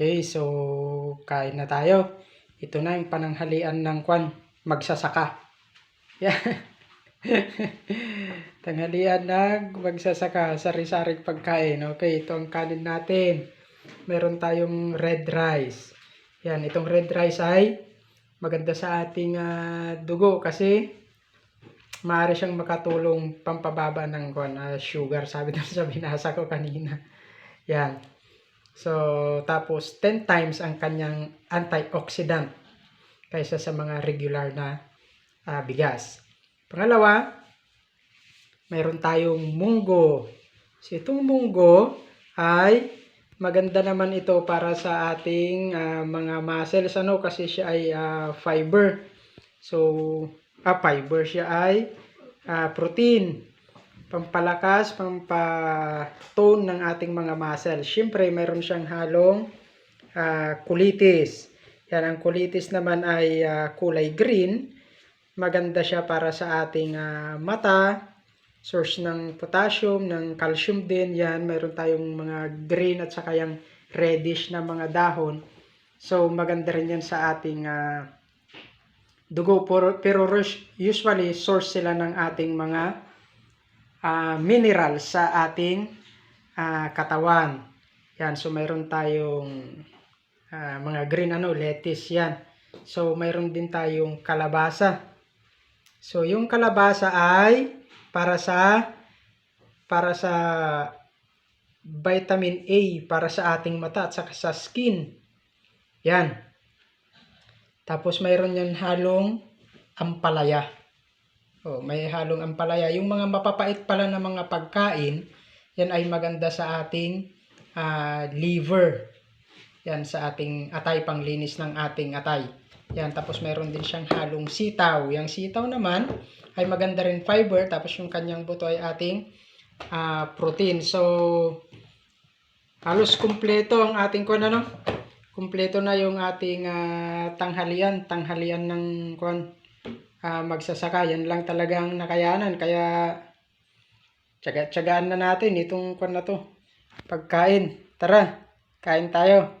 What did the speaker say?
Okay, so kain na tayo. Ito na yung pananghalian ng kwan, magsasaka. Yeah. Tanghalian ng magsasaka, sari-saring pagkain. Okay, ito ang kanin natin. Meron tayong red rice. Yan, itong red rice ay maganda sa ating ah, dugo kasi maaari siyang makatulong pampababa ng kwan, ah, sugar. Sabi doon sa binasa ko kanina. Yan. So, tapos 10 times ang kanyang antioxidant kaysa sa mga regular na ah, bigas. Pangalawa, mayroon tayong munggo. So, itong munggo ay maganda naman ito para sa ating ah, mga muscles ano kasi siya ay ah, fiber. So, ah, fiber siya ay ah, protein pampalakas, pampatone ng ating mga muscles. Siyempre, mayroon siyang halong ah, kulitis. Yan, ang kulitis naman ay ah, kulay green. Maganda siya para sa ating ah, mata, source ng potassium, ng calcium din. Yan, mayroon tayong mga green at saka yung reddish na mga dahon. So, maganda rin yan sa ating ah, dugo. Pero, pero usually, source sila ng ating mga ah, mineral sa ating ah, katawan. Yan, so mayroon tayong ah, mga green ano, lettuce yan. So mayroon din tayong kalabasa. So yung kalabasa ay para sa para sa vitamin A para sa ating mata at saka sa skin. Yan. Tapos mayroon yan halong ampalaya. Oh, may halong ampalaya. Yung mga mapapait pala na mga pagkain, yan ay maganda sa ating ah, liver. Yan sa ating atay, panglinis ng ating atay. Yan, tapos meron din siyang halong sitaw. Yung sitaw naman ay maganda rin fiber, tapos yung kanyang buto ay ating ah, protein. So, halos kumpleto ang ating kung ano, kumpleto na yung ating ah, tanghalian, tanghalian ng kwan, ah, magsasaka. Yan lang talagang nakayanan. Kaya, tsaga, tsagaan na natin itong kwan na to. Pagkain. Tara, kain tayo.